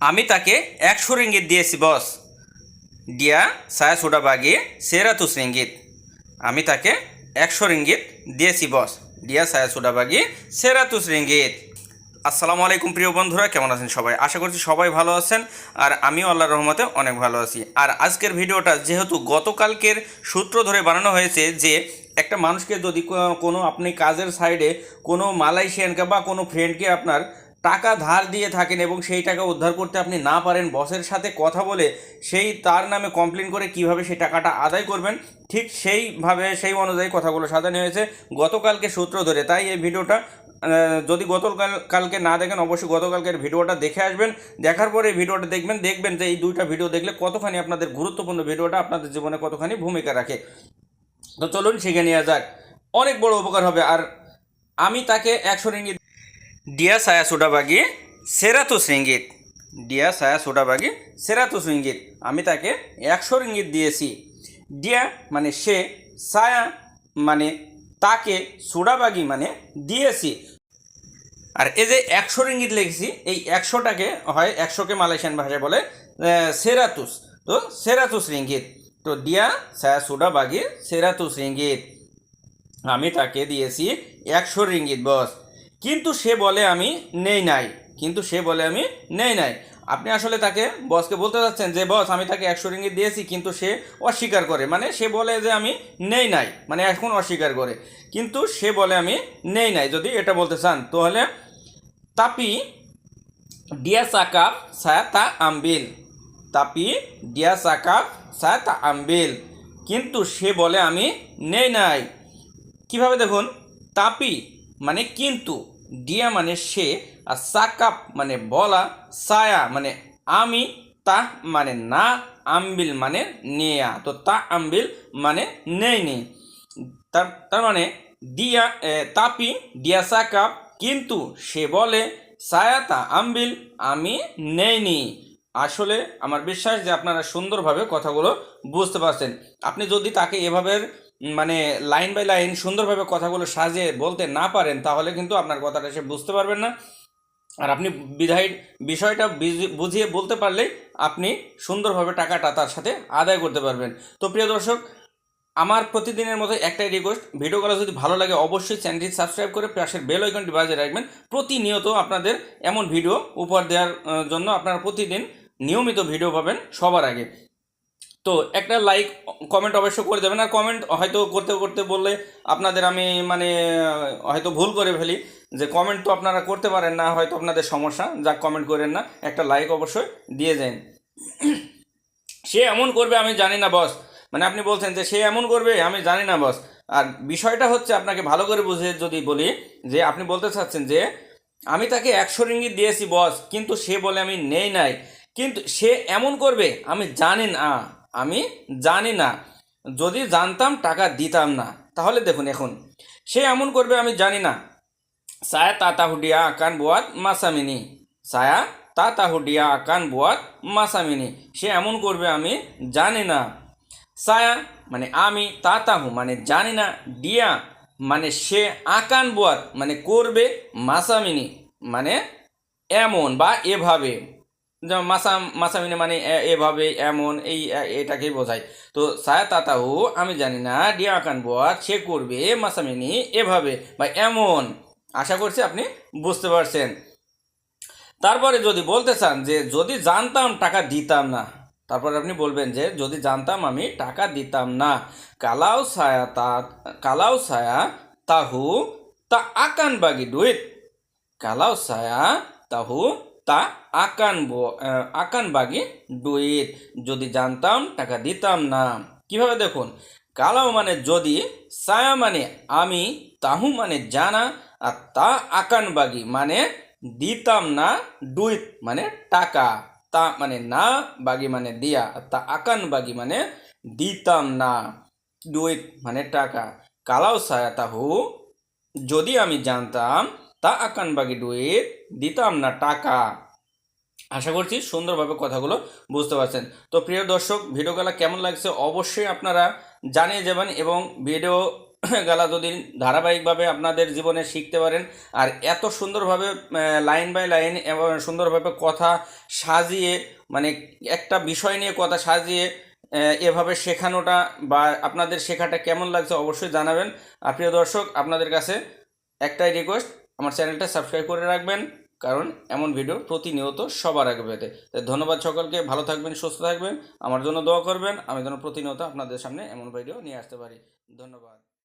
আমি তাকে একশো রিঙ্গিত দিয়েছি, বস। দিয়া সায়া সুডা সেরা সেরাতুস রিঙ্গিত। আমি তাকে একশো রিঙ্গিত দিয়েছি, বস। দিয়া সায়া সুডা সেরা সেরাতুস রিঙ্গিত। আসসালামু আলাইকুম প্রিয় বন্ধুরা, কেমন আছেন সবাই? আশা করছি সবাই ভালো আছেন, আর আমিও আল্লাহর রহমতে অনেক ভালো আছি। আর আজকের ভিডিওটা যেহেতু গতকালকের সূত্র ধরে বানানো হয়েছে যে, একটা মানুষকে যদি কোনো আপনি কাজের সাইডে কোনো মালয়েশিয়ানকে বা কোনো ফ্রেন্ডকে আপনার টাকা ধার দিয়ে থাকেন এবং সেই টাকা উদ্ধার করতে আপনি না পারেন, বসের সাথে কথা বলে সেই তার নামে কমপ্লেন করে কীভাবে সেই টাকাটা আদায় করবেন, ঠিক সেইভাবে, সেই অনুযায়ী কথাগুলো সাজানো হয়েছে গতকালকে সূত্র ধরে। তাই এই ভিডিওটা যদি গতকাল, কালকে না দেখেন, অবশ্যই গতকালকের ভিডিওটা দেখে আসবেন। দেখার পরে এই ভিডিওটা দেখবেন দেখবেন যে এই দুইটা ভিডিও দেখলে কতখানি আপনাদের গুরুত্বপূর্ণ ভিডিওটা আপনাদের জীবনে কতখানি ভূমিকা রাখে। তো চলুন, শিখে নেওয়া যাক। অনেক বড় উপকার হবে। আর আমি তাকে একশো রিঙ্গিত ডিয়া সায়া সুডাবাগি সেরাতুস রিঙ্গিত ডিয়া সায়া সুডাবাগি সেরাতুস রিঙ্গিত আমি তাকে একশো রিঙ্গিত দিয়েছি। ডিয়া মানে সে সায়া মানে তাকে সুডাবাগি মানে দিয়েছি। আর এই যে একশো রিঙ্গিত লিখেছি, এই একশোটাকে হয় একশোকে মালয়েশিয়ান ভাষায় বলে সেরাতুস তো সেরাতুস রিঙ্গিত তো ডিয়া সায়া সুডাবাগি সেরাতুস রিঙ্গিত আমি তাকে দিয়েছি একশো রিঙ্গিত বস। কিন্তু সে বলে আমি নেই নাই। কিন্তু সে বলে আমি নেই নাই। আপনি আসলে তাকে বসকে বলতে চাচ্ছেন যে বস আমি তাকে একশো রিঙ্গিত দিয়েছি, কিন্তু সে অস্বীকার করে। মানে সে বলে যে, আমি নেই নাই। মানে এখন অস্বীকার করে। কিন্তু সে বলে, আমি নেই নাই। যদি এটা বলতে চান, তাহলে তাপি saya tak ambil tapi dia sakap saya tak ambil কিন্তু সে বলে, আমি নেই নাই। কীভাবে দেখুন? তাপি মানে কিন্তু ডিয়া মানে সে, আর সাকাপ মানে বলা, সায়া মানে আমি, তা মানে না, আম্বিল মানে নেয়া। তো তা আম্বিল মানে নেই নি তার তার মানে দিয়া তাপি, দিয়া সাকাপ কিন্তু সে বলে, সায়া সায়াতা আম্বিল, আমি নেইনি আসলে আমার বিশ্বাস যে আপনারা সুন্দরভাবে কথাগুলো বুঝতে পারছেন। আপনি যদি তাকে এভাবে মানে লাইন বাই লাইন সুন্দরভাবে কথাগুলো সাজিয়ে বলতে না পারেন, তাহলে কিন্তু আপনার কথাটা সে বুঝতে পারবেন না। আর আপনি বিধায় বিষয়টা বুঝিয়ে বলতে পারলে আপনি সুন্দরভাবে টাকাটা তার সাথে আদায় করতে পারবেন। তো প্রিয় দর্শক, আমার প্রতিদিনের মতো একটাই রিকোয়েস্ট ভিডিও ভিডিওগুলো যদি ভালো লাগে অবশ্যই চ্যানেলটি সাবস্ক্রাইব করে পাশের বেল আইকনটি বাজিয়ে রাখবেন। প্রতিনিয়ত আপনাদের এমন ভিডিও উপহার দেওয়ার জন্য আপনারা প্রতিদিন নিয়মিত ভিডিও পাবেন সবার আগে। তো একটা লাইক কমেন্ট অবশ্য করে দেবেন। আর কমেন্ট হয়তো করতে করতে বললে আপনাদের আমি মানে হয়তো ভুল করে ফেলি। যে কমেন্ট তো আপনারা করতে পারেন না, হয়তো আপনাদের সমস্যা, যা কমেন্ট করেন না, একটা লাইক অবশ্যই দিয়ে যান সে এমন করবে, আমি জানি না বস মানে আপনি বলছেন যে সে এমন করবে, আমি জানি না বস আর বিষয়টা হচ্ছে আপনাকে ভালো করে বুঝে যদি বলি, যে আপনি বলতে চাচ্ছেন যে, আমি তাকে একশো রিঙ্গিত দিয়েছি বস কিন্তু সে বলে আমি নেই নাই। কিন্তু সে এমন করবে, আমি জানি না। আমি জানি না। যদি জানতাম, টাকা দিতাম না। তাহলে দেখুন এখন, সে এমন করবে আমি জানি না। সায়া masam ini saya tak tahu dia akan buat masam ini সে এমন করবে আমি জানি না। সায়া মানে আমি তা তাহু মানে জানি না। ডিয়া মানে সে আকান বুয়াত মানে করবে মাসামিনি। মানে এমন বা এভাবে। যেমন মাসাম মাসামিনি মানে এভাবে এমন, এই এটাকেই বোঝায়। তো সায়া তাতাহু আমি জানি না ডিয়া আকান বুয়াত সে করবে, মাসামিনি এভাবে বা এমন। আশা করছি আপনি বুঝতে পারছেন। তারপরে যদি বলতে চান যে, যদি জানতাম টাকা দিতাম না, তারপরে আপনি বলবেন যে, যদি জানতাম আমি টাকা দিতাম না, কালাও ছায়া তা কালাও ছায়া তাহু তা আকান বাগি ডুইট কালাও ছায়া তাহু তা আকান আকান বাগি ডুইট যদি জানতাম, টাকা দিতাম না। কীভাবে দেখুন? কালাও মানে যদি সায়া মানে আমি, তাহু মানে জানা, আর তা আকান বাগি মানে দিতাম না ডুইট মানে টাকা। তা মানে না, বাগি মানে দিয়া তা আকান বাগি মানে দিতাম না ডুইট মানে টাকা। কালাও সায়া তাহু, যদি আমি জানতাম তা আকান বাগি ডুইট দিতাম না টাকা। আশা করছি সুন্দরভাবে কথাগুলো বুঝতে পারছেন। তো প্রিয় দর্শক ভিডিওগুলো কেমন লাগছে অবশ্যই আপনারা জানিয়ে যাবেন এবং ভিডিও গালা যদি ধারাবাহিকভাবে আপনাদের জীবনে শিখতে পারেন আর এত সুন্দরভাবে লাইন বাই লাইন এবং সুন্দরভাবে কথা সাজিয়ে মানে একটা বিষয় নিয়ে কথা সাজিয়ে এভাবে শেখানোটা বা আপনাদের শেখাটা কেমন লাগছে অবশ্যই জানাবেন। আর প্রিয় দর্শক, আপনাদের কাছে একটাই রিকোয়েস্ট আমার চ্যানেলটা সাবস্ক্রাইব করে রাখবেন, কারণ এমন ভিডিও প্রতিনিয়ত সবার আগে পেতে। তাই ধন্যবাদ সকলকে, ভালো থাকবেন, সুস্থ থাকবেন, আমার জন্য দোয়া করবেন, আমি যেন প্রতিনিয়ত আপনাদের সামনে এমন ভিডিও নিয়ে আসতে পারি। ধন্যবাদ।